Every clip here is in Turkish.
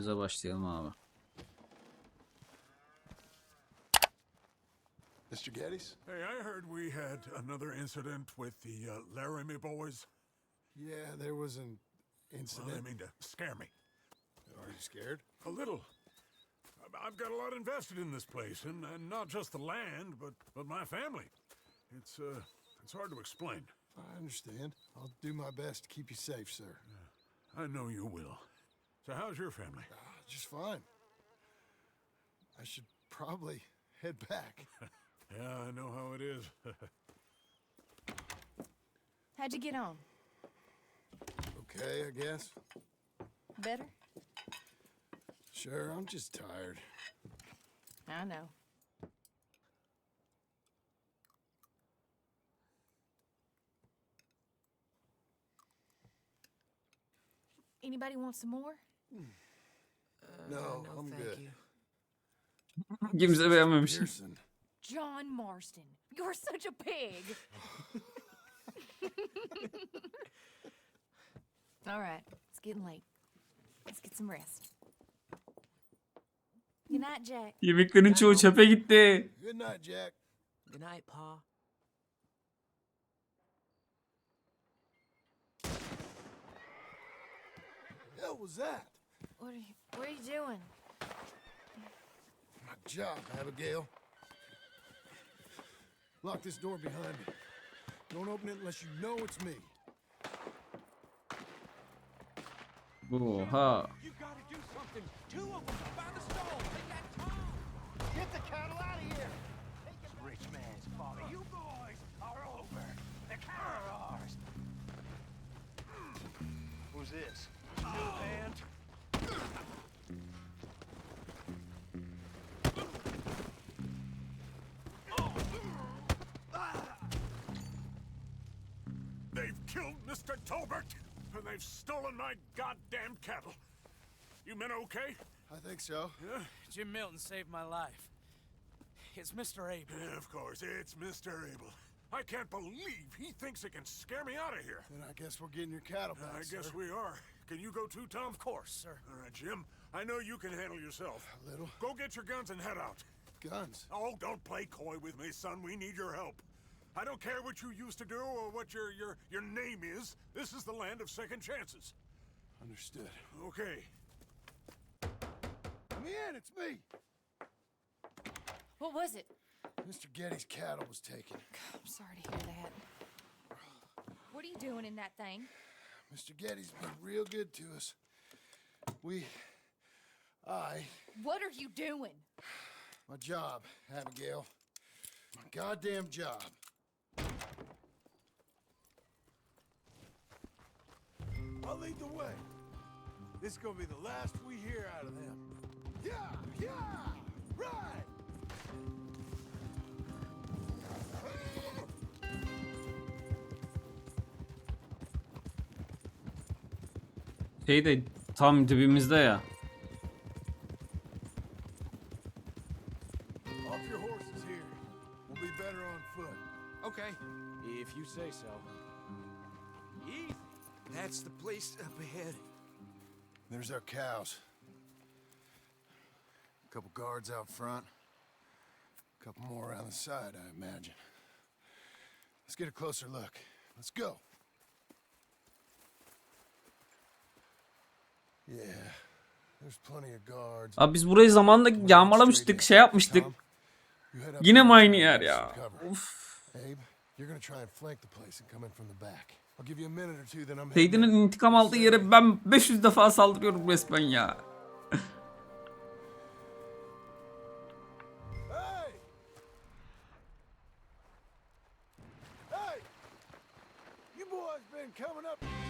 işimize başlayalım abi. Mr. Geddes? Hey, I heard we had another incident with the uh, Laramie boys. Yeah, there was an Well, I mean to scare me. Are you scared? A little. I- I've got a lot invested in this place, and, and not just the land, but, but my family. It's, uh, it's hard to explain. I understand. I'll do my best to keep you safe, sir. I know you will. So how's your family? Ah, Just fine. I should probably head back. Yeah, I know how it is. How'd you get on? Okay, I guess. Better? Sure, I'm just tired. I know. Anybody want some more? No, I'm good. Kimse beğenmemiş. Pearson. John Marston, you're such a pig. All right, it's getting late. Let's get some rest. Good night, Jack. Yemeklerin çoğu çöpe gitti. Good night, Jack. Good night, Pa. hell was that? What are you, what are you doing? My job, Abigail. Lock this door behind me. Don't open it unless you know it's me. Oha. You gotta do something. Two of them by the stall. Take that tone. Get the cattle out of here. Mr. Tolbert, and they've stolen my goddamn cattle. You men okay? I think so. Yeah? Jim Milton saved my life. It's Mr. Abel. Yeah, of course, it's Mr. Abel. I can't believe he thinks he can scare me out of here. Then I guess we're getting your cattle back, I guess sir. we are. Can you go too, Tom? Of course, sir. All right, Jim. I know you can handle yourself. A little. Go get your guns and head out. Guns. Oh, don't play coy with me, son. We need your help. I don't care what you used to do or what your your your name is. This is the land of second chances. Understood. Okay. Let me in, it's me. What was it? Mr. Getty's cattle was taken. I'm sorry to hear that. What are you doing in that thing? Mr. Getty's been real good to us. We, I, What are you doing? my job, Abigail. My goddamn job. I'll lead the way. This is gonna be the last we hear out of them. Yeah, yeah, right. Şey de tam dibimizde ya. Off your horses here. We'll be better on foot. Okay, if you say so. Easy. That's the place up ahead. There's our cows. A couple guards out front. A couple more around the side, I imagine. Let's get a closer look. Let's go. Yeah, there's plenty of guards. Abi biz burayı zamanında yağmalamıştık, şey yapmıştık. Tom, you head up Yine here mi aynı and yer get ya? some cover. Of. Abe, you're gonna try and flank the place and come in from the back. I'll give you a minute or two, then I'm heading Teydi'nin in. intikam aldığı yere ben 500 defa saldırıyorum resmen ya. Coming up.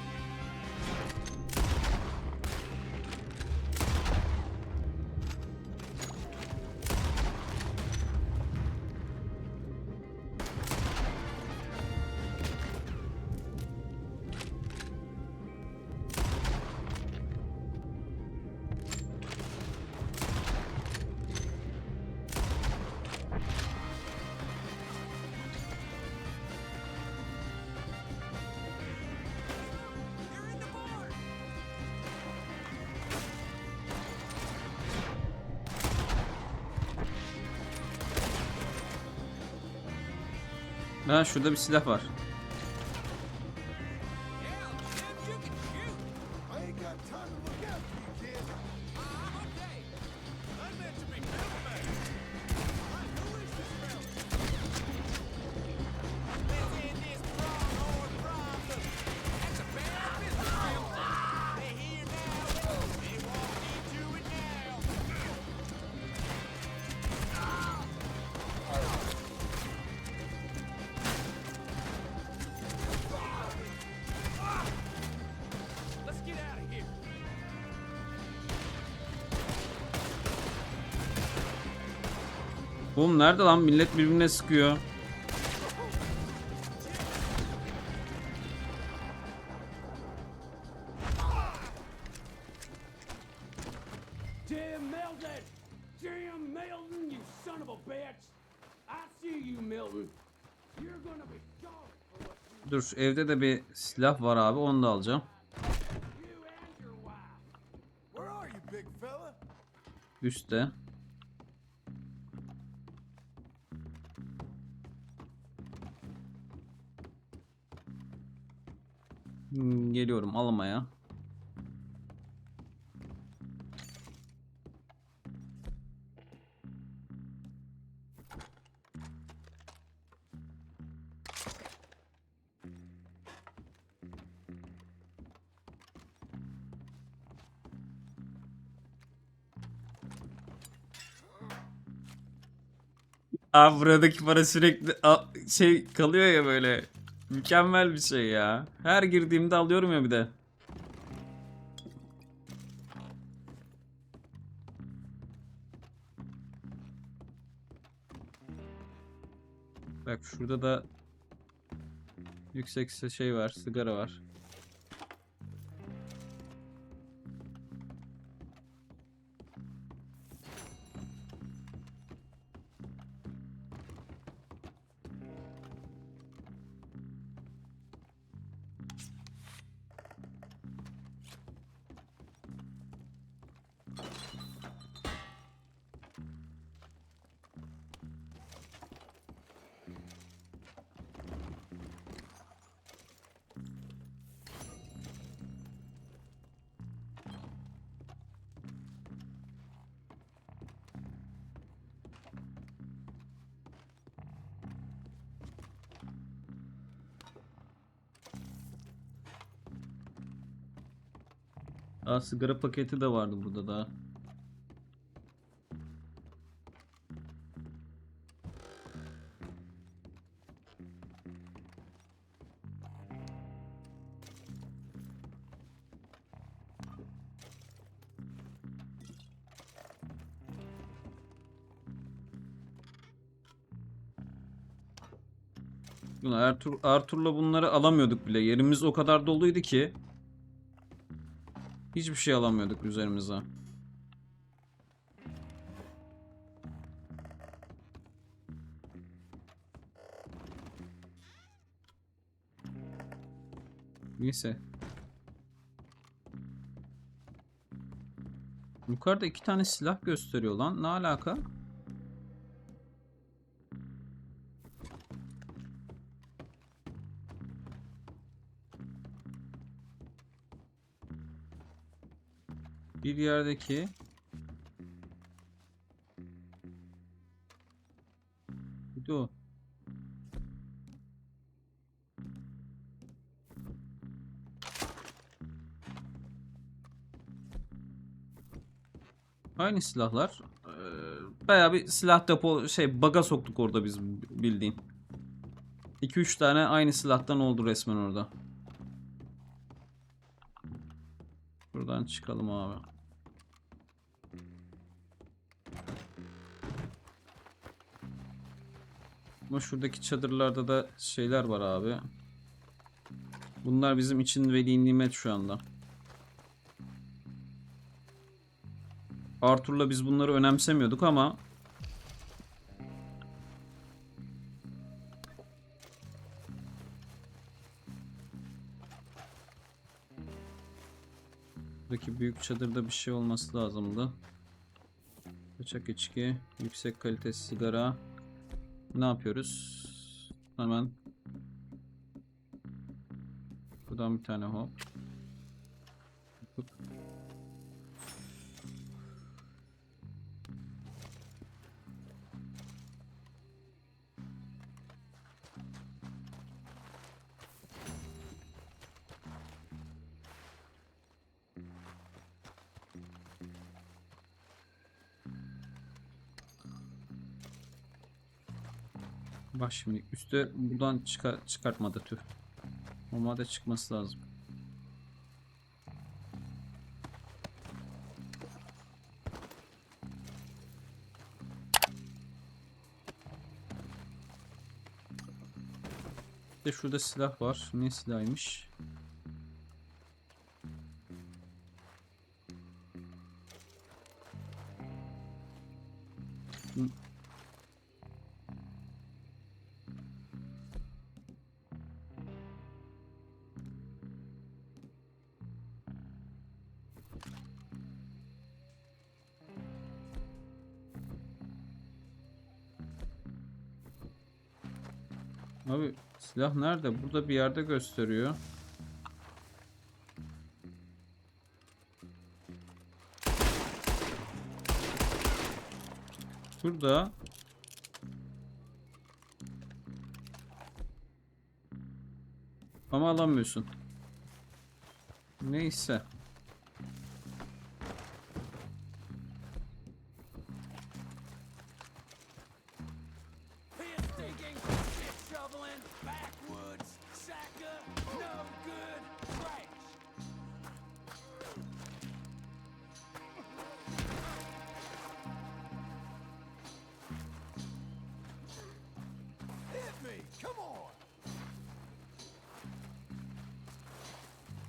Ha şurada bir silah var. Oğlum nerede lan? Millet birbirine sıkıyor. Dur evde de bir silah var abi onu da alacağım. you Hmm, Geliyorum almaya. Abi buradaki para sürekli şey kalıyor ya böyle. Mükemmel bir şey ya. Her girdiğimde alıyorum ya bir de. Bak şurada da yüksek se- şey var, sigara var. Aa sigara paketi de vardı burada da. Ertuğ Arthur'la bunları alamıyorduk bile. Yerimiz o kadar doluydu ki. Hiçbir şey alamıyorduk üzerimize. Neyse. Yukarıda iki tane silah gösteriyor lan. Ne alaka? Bir yerdeki de o. Aynı silahlar. Ee, Bayağı bir silah depo şey baga soktuk orada biz bildiğin. 2-3 tane aynı silahtan oldu resmen orada. Buradan çıkalım abi. Ama şuradaki çadırlarda da şeyler var abi. Bunlar bizim için veli nimet şu anda. Arthur'la biz bunları önemsemiyorduk ama büyük çadırda bir şey olması lazımdı. Kaçak içki, yüksek kalite sigara. Ne yapıyoruz? Hemen. Buradan bir tane hop. Bak şimdi üstte buradan çıkar çıkartmadı tüh. Normalde çıkması lazım. De şurada silah var. Ne silahıymış? Abi silah nerede? Burada bir yerde gösteriyor. Şurada. Ama alamıyorsun. Neyse.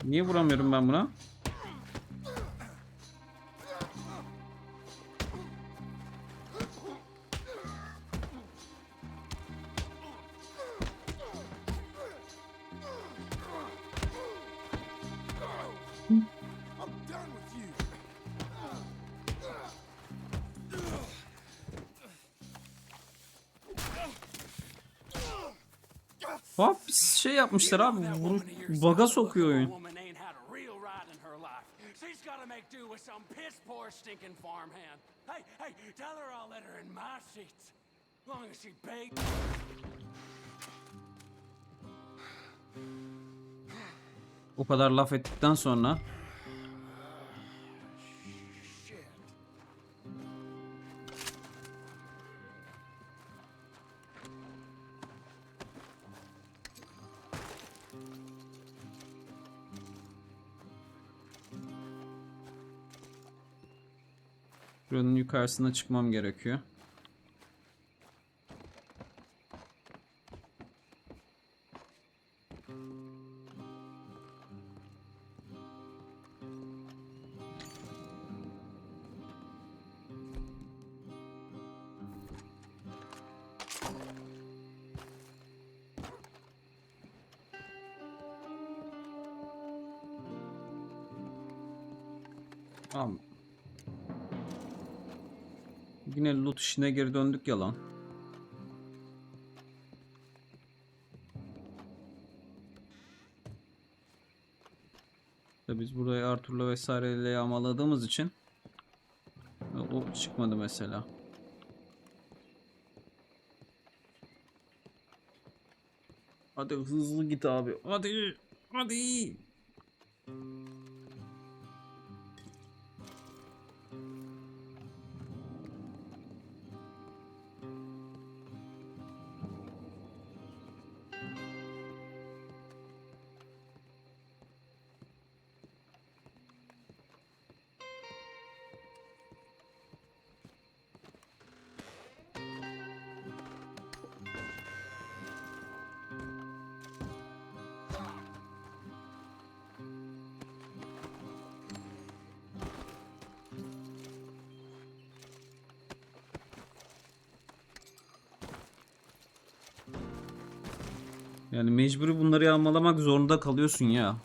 Niye vuramıyorum ben buna? Hop şey yapmışlar abi. Vur, baga sokuyor oyun. Stinking farmhand. Hey, hey, tell her I'll let her in my seats. Long as she paid. O kadar laf ettikten sonra yukarısına çıkmam gerekiyor. Tamam. Yine loot işine geri döndük ya lan. İşte biz burayı Arthur'la vesaireyle yağmaladığımız için o çıkmadı mesela. Hadi hızlı git abi. Hadi. Hadi. Yani mecburi bunları yağmalamak zorunda kalıyorsun ya.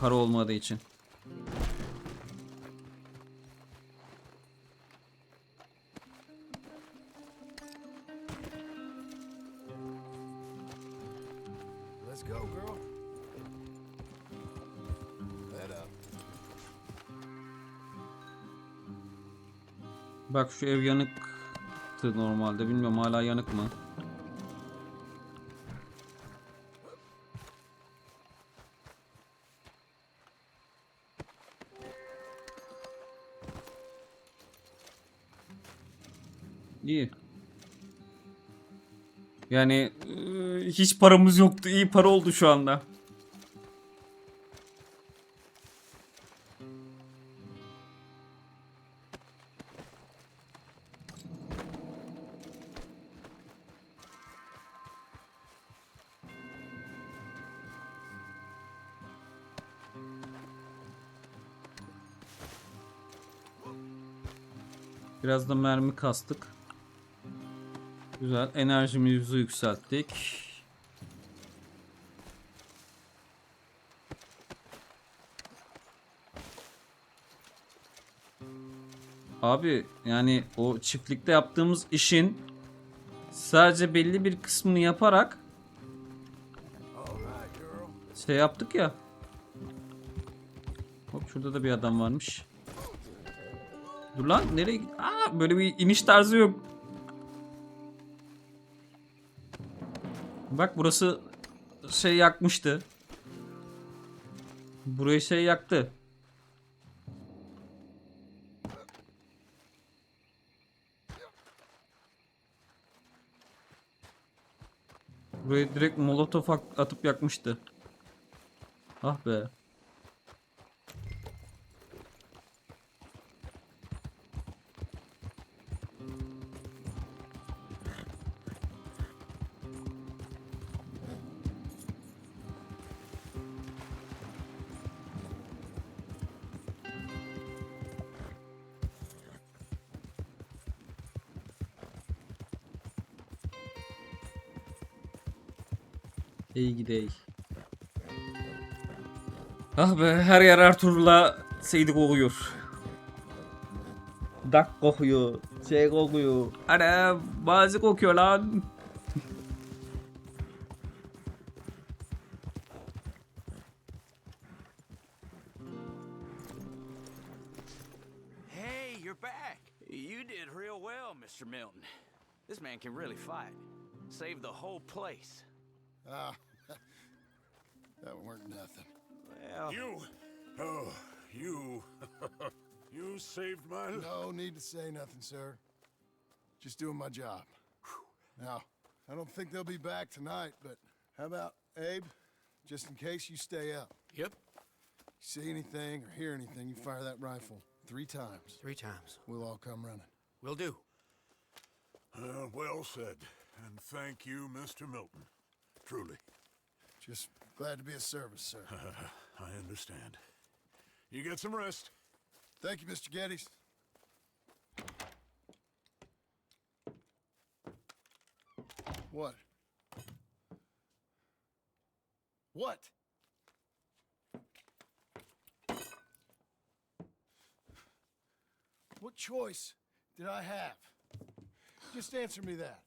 Para olmadığı için. Bak şu ev yanıktı normalde. Bilmiyorum hala yanık mı? Yani hiç paramız yoktu. İyi para oldu şu anda. Biraz da mermi kastık. Güzel. Enerjimizi yükselttik. Abi yani o çiftlikte yaptığımız işin sadece belli bir kısmını yaparak şey yaptık ya. Hop şurada da bir adam varmış. Dur lan nereye? Aa böyle bir iniş tarzı yok. Bak burası şey yakmıştı. Burayı şey yaktı. Burayı direkt molotof at- atıp yakmıştı. Ah be. İyi gidey. Ah be her yer Ertuğrul'a Seydi kokuyor. Dak kokuyor. Şey kokuyor. Ana bazı kokuyor lan. Hey, you're back. You did real well, Mr. Milton. This man can really fight. Saved the whole place. Ah, that weren't nothing. Well, You. Oh, you. you saved my life. No need to say nothing, sir. Just doing my job. Now, I don't think they'll be back tonight, but how about Abe? Just in case you stay up. Yep, See anything or hear anything, you fire that rifle three times. three times. We'll all come running. We'll do. Uh, well said. And thank you, Mr. Milton. Truly. Just glad to be of service, sir. I understand. You get some rest. Thank you, Mr. Geddes. What? What? What choice did I have? Just answer me that.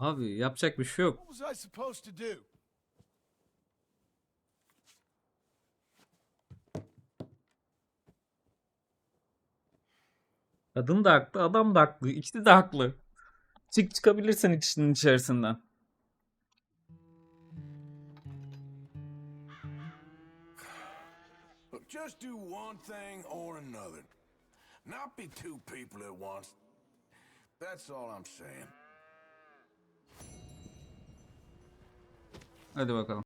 Abi yapacak bir şey yok. Kadın da haklı, adam da haklı. İkisi de haklı. Çık çıkabilirsen içinin içerisinden. Look, just do one thing or another. Not be two people at once. That's all I'm saying. Hadi bakalım.